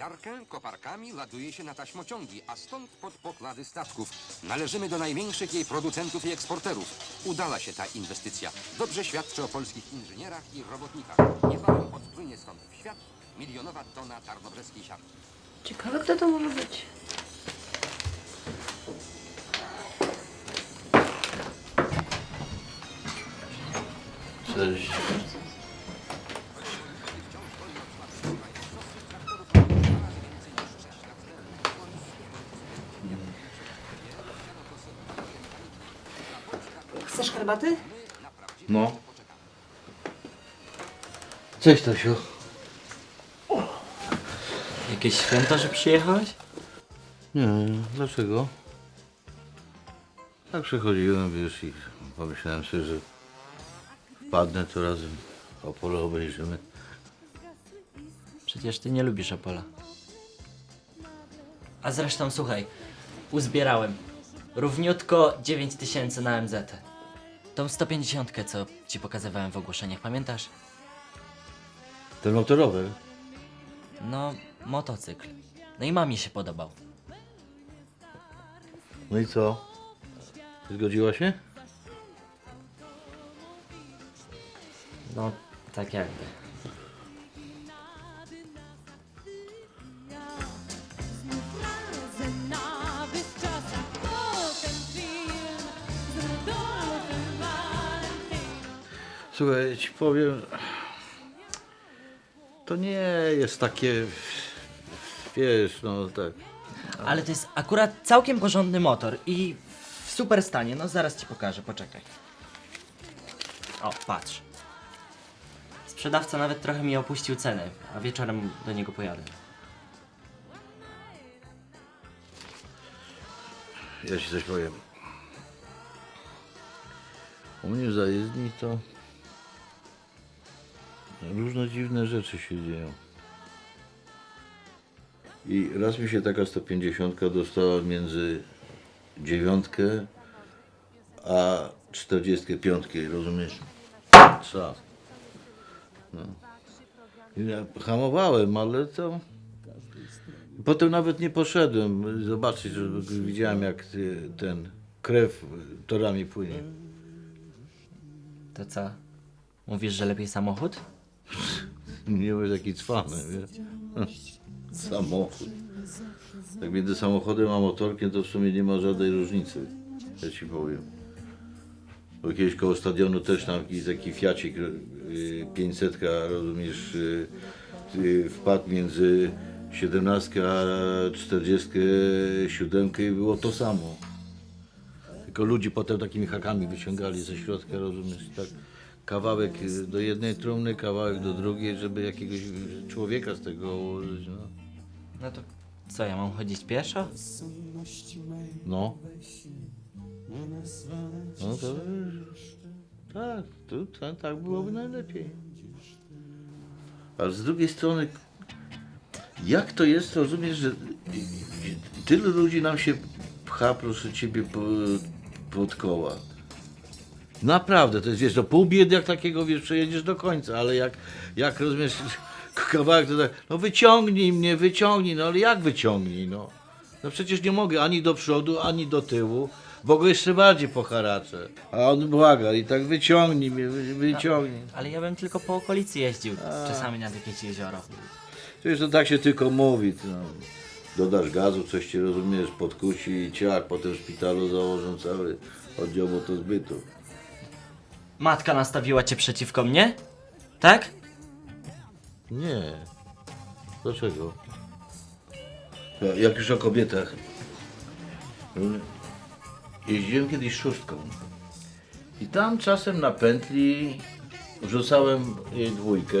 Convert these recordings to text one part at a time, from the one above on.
siarkę koparkami ładuje się na taśmociągi, a stąd pod pokłady statków. Należymy do największych jej producentów i eksporterów. Udala się ta inwestycja. Dobrze świadczy o polskich inżynierach i robotnikach. Niebawem odpłynie stąd w świat milionowa tona tarnobrzeskiej siarki. Ciekawe, kto to może być. Cześć. Chcesz herbaty? No. Cześć, Tosiu. Jakieś święto, że przyjechałeś? Nie, dlaczego? Tak przechodziłem, wiesz, i pomyślałem sobie, że wpadnę to razem Opole obejrzymy. Przecież ty nie lubisz Opola. A zresztą słuchaj, uzbierałem równiutko 9 tysięcy na MZ. Tą 150, co ci pokazywałem w ogłoszeniach, pamiętasz? Ten motorower? No, motocykl. No i mamie się podobał. No i co? Zgodziła się? No, tak jakby. Słuchaj, ci powiem, to nie jest takie, wiesz, no tak. Ale to jest akurat całkiem porządny motor i w super stanie. No zaraz ci pokażę, poczekaj. O, patrz. Sprzedawca nawet trochę mi opuścił cenę, a wieczorem do niego pojadę. Ja ci coś powiem. U mnie w zajezdni to różne dziwne rzeczy się dzieją. I raz mi się taka 150 dostała między dziewiątkę a 45, rozumiesz? Czas. No. Ja hamowałem, ale to... Potem nawet nie poszedłem zobaczyć, że widziałem jak ten krew torami płynie. To co? Mówisz, że lepiej samochód? Nie byłeś taki cwany, wiesz? Samochód. Tak między samochodem a motorkiem to w sumie nie ma żadnej różnicy, ja ci powiem. Bo kiedyś koło stadionu też tam jakiś taki fiacik y, 500, rozumiesz, y, y, wpadł między 17 a 47 i było to samo. Tylko ludzi potem takimi hakami wyciągali ze środka, rozumiesz, tak kawałek do jednej trumny, kawałek do drugiej, żeby jakiegoś człowieka z tego ułożyć, no. No to co, ja mam chodzić pieszo? No. No to tak, to, tak, tak byłoby najlepiej. Ale z drugiej strony, jak to jest, rozumiesz, że tylu ludzi nam się pcha, proszę ciebie, po, pod koła. Naprawdę, to jest, wiesz, do pół biedy jak takiego, wiesz, przejedziesz do końca, ale jak, jak rozumiesz, kawałek to tak, no wyciągnij mnie, wyciągnij, no ale jak wyciągnij, no? No przecież nie mogę ani do przodu, ani do tyłu, bo go jeszcze bardziej poharaczę. A on błaga i tak wyciągnij mnie, wy- wyciągnij. Ale ja bym tylko po okolicy jeździł, czasami nad jakieś jezioro. Wiesz, to tak się tylko mówi, no. Dodasz gazu, coś ci rozumiesz, podkusi i ciak, potem w szpitalu założą cały oddział motozbytu. Matka nastawiła cię przeciwko mnie? Tak? Nie. Dlaczego? Ja- Jak już o kobietach. Jeździłem kiedyś szóstką. I tam czasem na pętli wrzucałem jej dwójkę,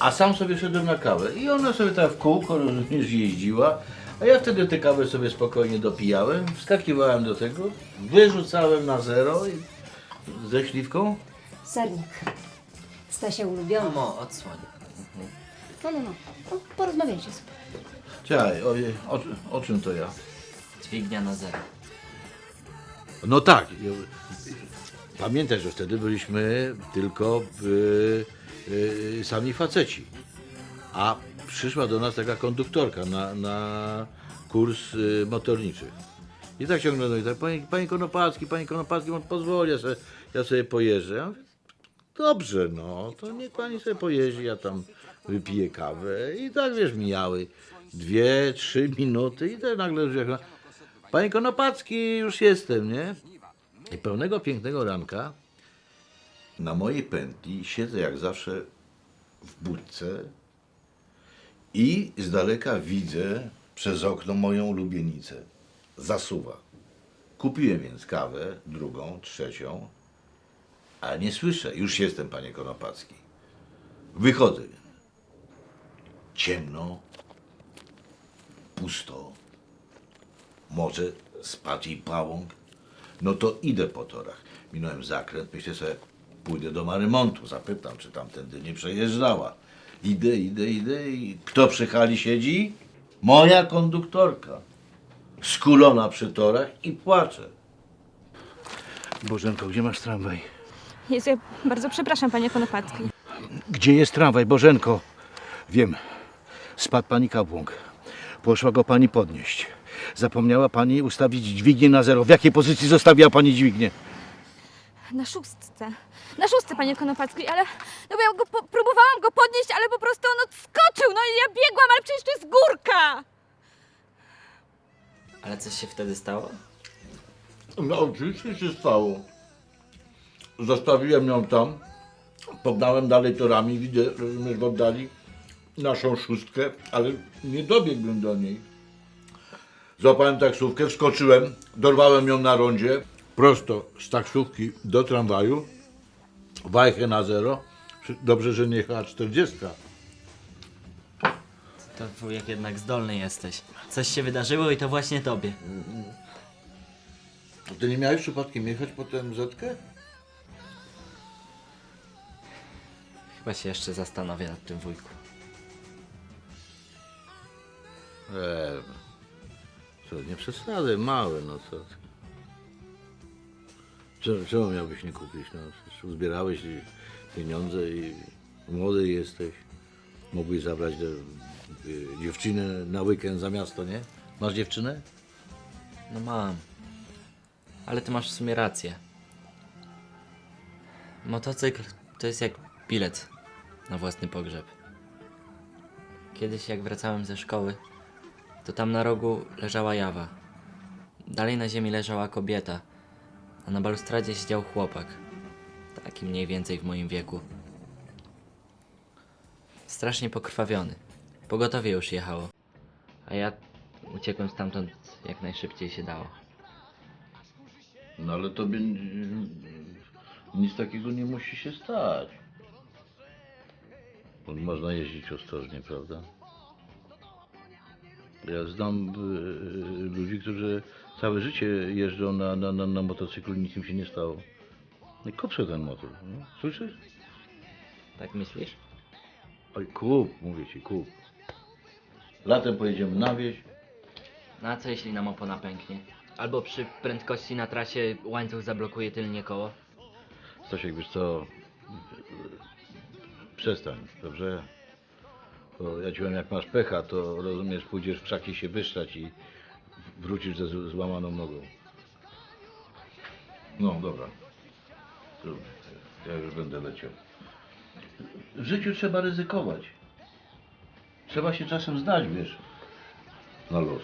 a sam sobie szedłem na kawę. I ona sobie tam w kółko, rozumiesz, jeździła, a ja wtedy tę kawę sobie spokojnie dopijałem, wskakiwałem do tego, wyrzucałem na zero i ze śliwką. Sernik. Stasia ulubiony. Mamo, odsłoń. No, no, no. no porozmawiajcie sobie. Czekaj, o, o, o czym to ja? Dźwignia na zero. No tak. Pamiętaj, że wtedy byliśmy tylko y, y, sami faceci. A przyszła do nas taka konduktorka na, na kurs y, motorniczy. I tak ciągle, no i tak, panie, panie Konopacki, panie Konopacki, on pozwoli, ja sobie, ja sobie pojeżdżę. Ja mówię, dobrze, no, to niech pani sobie pojeździ, ja tam wypiję kawę. I tak, wiesz, mijały dwie, trzy minuty i tak nagle już jak, panie Konopacki, już jestem, nie? I pełnego pięknego ranka na mojej pętli siedzę jak zawsze w budce i z daleka widzę przez okno moją ulubienicę. Zasuwa. Kupiłem więc kawę, drugą, trzecią, a nie słyszę. Już jestem, panie Konopacki. Wychodzę. Ciemno, pusto, może spadł jej pałąk. No to idę po torach. Minąłem zakręt, myślę sobie, pójdę do Marymontu, zapytam, czy tamtędy nie przejeżdżała. Idę, idę, idę i kto przy hali siedzi? Moja konduktorka. Skulona przy torach i płacze. Bożenko, gdzie masz tramwaj? Jezu, ja bardzo przepraszam, panie Konopacki. Gdzie jest tramwaj, Bożenko? Wiem. Spadł pani kapłąk. Poszła go pani podnieść. Zapomniała pani ustawić dźwignię na zero. W jakiej pozycji zostawiła pani dźwignię? Na szóstce. Na szóstce, panie Konopacki, ale... No bo ja go po, próbowałam go podnieść, ale po prostu on odskoczył. No i ja biegłam, ale przecież to jest górka. Ale coś się wtedy stało? No oczywiście się stało. Zostawiłem ją tam, pognałem dalej torami, widzę, rozumiesz, w oddali naszą szóstkę, ale nie dobiegłem do niej. Złapałem taksówkę, wskoczyłem, dorwałem ją na rondzie, prosto z taksówki do tramwaju, wajchę na zero. Dobrze, że nie jechała 40. To wujek jednak zdolny jesteś. Coś się wydarzyło i to właśnie tobie. Ty nie miałeś przypadkiem jechać po tę zetkę? Chyba się jeszcze zastanowię nad tym wujku. Eee, co, nie przesadzaj, mały, no co ty. Czemu, czemu miałbyś nie kupić? No, przecież uzbierałeś i pieniądze i młody jesteś. Mógłbyś zabrać do, dziewczynę na weekend za miasto, nie? Masz dziewczynę? No mam. Ale ty masz w sumie rację. Motocykl to jest jak bilet na własny pogrzeb. Kiedyś jak wracałem ze szkoły, to tam na rogu leżała jawa. Dalej na ziemi leżała kobieta, a na balustradzie siedział chłopak. Taki mniej więcej w moim wieku. Strasznie pokrwawiony. Pogotowie już jechało. A ja uciekłem stamtąd jak najszybciej się dało. No ale tobie y, nic takiego nie musi się stać. Można jeździć ostrożnie, prawda? Ja znam y, ludzi, którzy całe życie jeżdżą na, na, na, na motocyklu i nic im się nie stało. Nie koprzę ten motor. No. Słyszysz? Tak myślisz? Oj, kup, mówię ci, kup. Latem pojedziemy na wieś. No a co jeśli nam opona pęknie? Albo przy prędkości na trasie łańcuch zablokuje tylnie koło? Stasiek, wiesz co? Przestań, dobrze? Bo ja ci powiem, jak masz pecha, to rozumiesz, pójdziesz w krzaki się wyszczać i wrócisz ze z- złamaną nogą. No, dobra. Trudno. Ja już będę leciał. W życiu trzeba ryzykować. Trzeba się czasem zdać, wiesz, na los.